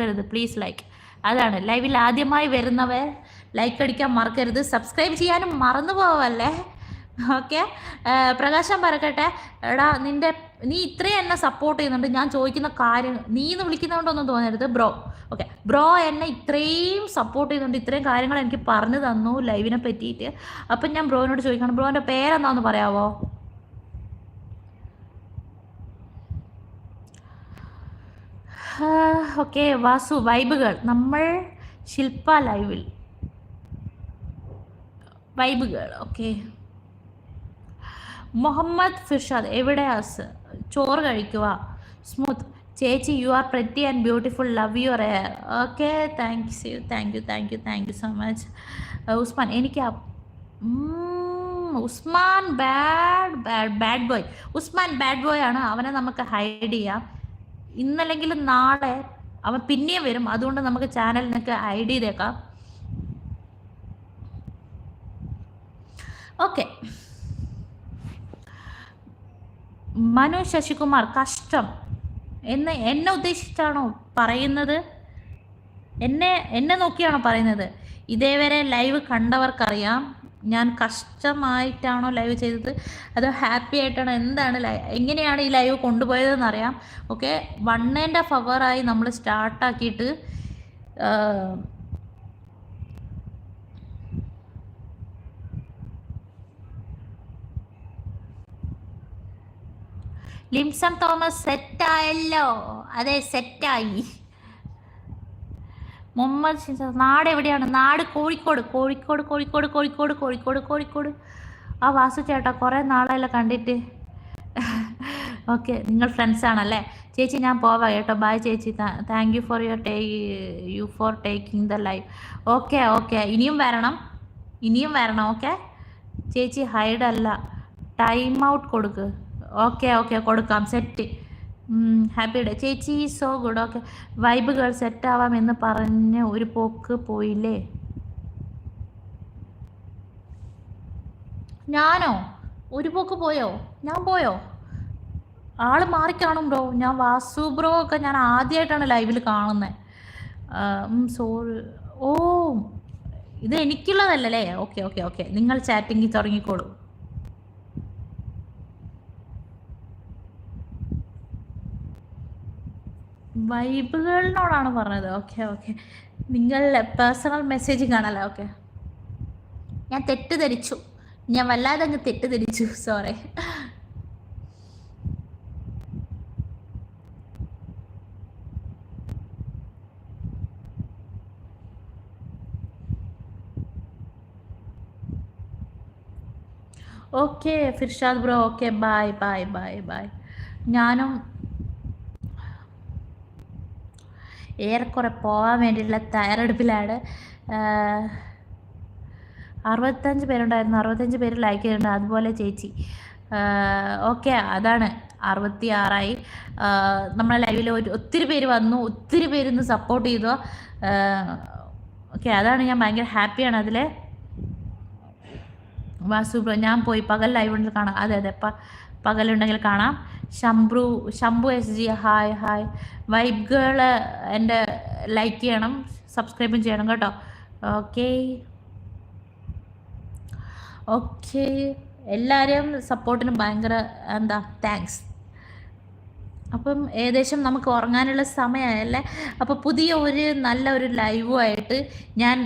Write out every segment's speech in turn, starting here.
മറക്കരുത്. Please like അതാണ്. ലൈവിൽ ആദ്യമായി വരുന്നവർ ലൈക്ക് അടിക്കാൻ മറക്കരുത്. സബ്സ്ക്രൈബ് ചെയ്യാനും മറന്നു പോവല്ലേ? ഓക്കെ പ്രകാശം പറക്കട്ടെ എടാ നിന്റെ നീ ഇത്രയും എന്നെ സപ്പോർട്ട് ചെയ്യുന്നുണ്ട്. ഞാൻ ചോദിക്കുന്ന കാര്യം നീ എന്ന് വിളിക്കുന്നതുകൊണ്ടൊന്നും തോന്നരുത് ബ്രോ ഓക്കെ ബ്രോ എന്നെ ഇത്രയും സപ്പോർട്ട് ചെയ്യുന്നുണ്ട്. ഇത്രയും കാര്യങ്ങൾ എനിക്ക് പറഞ്ഞു തന്നു ലൈവിനെ പറ്റിയിട്ട്. അപ്പം ഞാൻ ബ്രോയിനോട് ചോദിക്കണം ബ്രോന്റെ പേരെന്താണെന്ന് പറയാവോ? ഓക്കെ വാസു വൈബുകൾ. നമ്മൾ ശില്പ ലൈവിൽ. വൈബുകൾ ഓക്കെ. മുഹമ്മദ് ഫിർഷാദ് ആസ്? ചോറ് കഴിക്കുക സ്മൂത്ത്. ചേച്ചി you are pretty and beautiful love your okay thanks you thank you thank you thank you so much Usman എനിക്ക് Usman bad bad bad boy Usman bad boy ആണ്. അവനെ നമുക്ക് ഹൈഡ് ചെയ്യാം. ഇന്നല്ലെങ്കിൽ നാളെ അവൻ പിന്നെയും വരും. അതുകൊണ്ട് നമുക്ക് ചാനലിനൊക്കെ ഹൈഡ് ചെയ്തേക്കാം ഓക്കെ മനു ശശികുമാർ കഷ്ടം. എന്ന് എന്നെ ഉദ്ദേശിച്ചാണോ പറയുന്നത്? എന്നെ എന്നെ നോക്കിയാണോ പറയുന്നത്? ഇതേവരെ ലൈവ് കണ്ടവർക്കറിയാം. ഞാൻ കഷ്ടമായിട്ടാണോ ലൈവ് ചെയ്തത്? അതോ ഹാപ്പി ആയിട്ടാണോ? എന്താണ് എങ്ങനെയാണ് ഈ ലൈവ് കൊണ്ടുപോയതെന്ന് അറിയാം ഓക്കെ വൺ ആൻഡ് ഹാഫ് അവറായി നമ്മൾ സ്റ്റാർട്ടാക്കിയിട്ട് ലിംസം തോമസ് സെറ്റായല്ലോ അതെ സെറ്റായി മുഹമ്മദ് ഷിൻസാദ് നാട് എവിടെയാണ്? നാട് കോഴിക്കോട്. കോഴിക്കോട് കോഴിക്കോട് കോഴിക്കോട് കോഴിക്കോട് കോഴിക്കോട്. ആ വാസു ചേട്ടാ കുറേ നാളെയല്ല കണ്ടിട്ട്. ഓക്കെ നിങ്ങൾ ഫ്രണ്ട്സ് ആണല്ലേ? ചേച്ചി ഞാൻ പോവാം കേട്ടോ. ബൈ ചേച്ചി. താങ്ക് യു ഫോർ യുവർ ടേ you for taking the life okay okay ഇനിയും വരണം. ഇനിയും വരണം ഓക്കെ ചേച്ചി ഹൈഡ് അല്ല. ടൈം ഔട്ട് കൊടുക്ക്. ഓക്കെ ഓക്കെ കൊടുക്കാം. സെറ്റ് ഹാപ്പി ഡേ ചേച്ചി സോ ഗുഡ് ഓക്കെ വൈബുകൾ സെറ്റ് ആവാം എന്ന് പറഞ്ഞ് ഒരു പോക്ക് പോയില്ലേ? ഞാനോ? ഒരു പോക്ക് പോയോ? ഞാൻ പോയോ? ആൾ മാറിക്കാണും ബ്രോ ഞാൻ വാസു ബ്രോ ഒക്കെ ഞാൻ ആദ്യമായിട്ടാണ് ലൈവിൽ കാണുന്നത് സോറി ഓ ഇത് എനിക്കുള്ളതല്ലേ ഓക്കെ ഓക്കെ ഓക്കെ നിങ്ങൾ ചാറ്റിങ്ങിൽ തുടങ്ങിക്കോളൂ. വൈബുകളിനോടാണ് പറഞ്ഞത്. Okay okay. നിങ്ങൾ പേഴ്സണൽ മെസ്സേജ് കാണല്ലേ? ഓക്കെ. ഞാൻ തെറ്റിദ്ധരിച്ചു. ഞാൻ വല്ലാതെ അങ്ങ് തെറ്റിദ്ധരിച്ചു. Sorry. Okay Firshad bro. Okay bye bye bye bye ഞാനും ഏറെക്കുറെ പോകാൻ വേണ്ടിയിട്ടുള്ള തയ്യാറെടുപ്പിലാണ്. അറുപത്തഞ്ച് പേരുണ്ടായിരുന്നു. അറുപത്തഞ്ച് പേര് ലൈക്ക് ചെയ്തിട്ടുണ്ട്. അതുപോലെ ചേച്ചി. ഓക്കെ അതാണ്. അറുപത്തി ആറായി നമ്മളെ ലൈവിൽ ഒരു ഒത്തിരി പേര് വന്നു. ഒത്തിരി പേര് ഇന്ന് സപ്പോർട്ട് ചെയ്തു. ഓക്കെ അതാണ് ഞാൻ ഭയങ്കര ഹാപ്പിയാണ് അതിൽ വാസു ഞാൻ പോയി പകൽ ലൈവ് ഉണ്ടെങ്കിൽ കാണാം. അതെ അതെ പകലുണ്ടെങ്കിൽ കാണാം. Shambhu Shambhu S G hi hi vibe girl എന്റെ ലൈക്ക് ചെയ്യണം സബ്സ്ക്രൈബും ചെയ്യണം കേട്ടോ. ഓക്കെ ഓക്കെ എല്ലാവരെയും സപ്പോർട്ടിന് ഭയങ്കര എന്താ താങ്ക്സ് അപ്പം ഏകദേശം നമുക്ക് ഉറങ്ങാനുള്ള സമയമായല്ലേ? അപ്പോൾ പുതിയ ഒരു നല്ല ഒരു ലൈവുമായിട്ട് ഞാൻ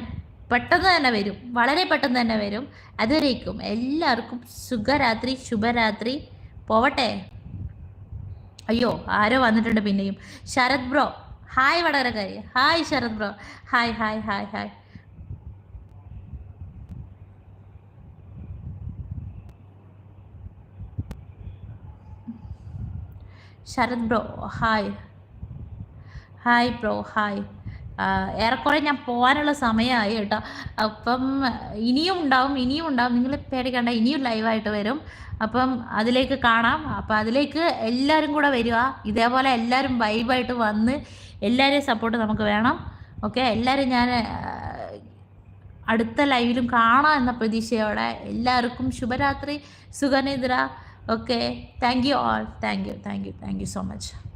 പെട്ടെന്ന് തന്നെ വരും. വളരെ പെട്ടെന്ന് തന്നെ വരും. അതുവരേക്കും. എല്ലാവർക്കും സുഖരാത്രി ശുഭരാത്രി. പോവട്ടെ. അയ്യോ ആരോ വന്നിട്ടുണ്ട് പിന്നെയും. Sarath bro. Hi വടകരക്കാരി. Hi Sharath bro. Hi hi hi hi Sharath bro hi hi bro hi ഏറെക്കുറെ ഞാൻ പോകാനുള്ള സമയമായി കേട്ടോ. അപ്പം ഇനിയും ഉണ്ടാവും ഇനിയും ഉണ്ടാവും. നിങ്ങൾ പേടിക്കണ്ട ഇനിയും ലൈവായിട്ട് വരും. അപ്പം അതിലേക്ക് കാണാം. അപ്പം അതിലേക്ക് എല്ലാവരും കൂടെ വരിക ഇതേപോലെ എല്ലാവരും വൈബായിട്ട് വന്ന് എല്ലാവരെയും സപ്പോർട്ട് നമുക്ക് വേണം. ഓക്കെ? എല്ലാവരും ഞാൻ അടുത്ത ലൈവിലും കാണാം എന്ന പ്രതീക്ഷയോടെ എല്ലാവർക്കും ശുഭരാത്രി സുഖനിദ്ര. Okay? Thank you all thank you thank you thank you so much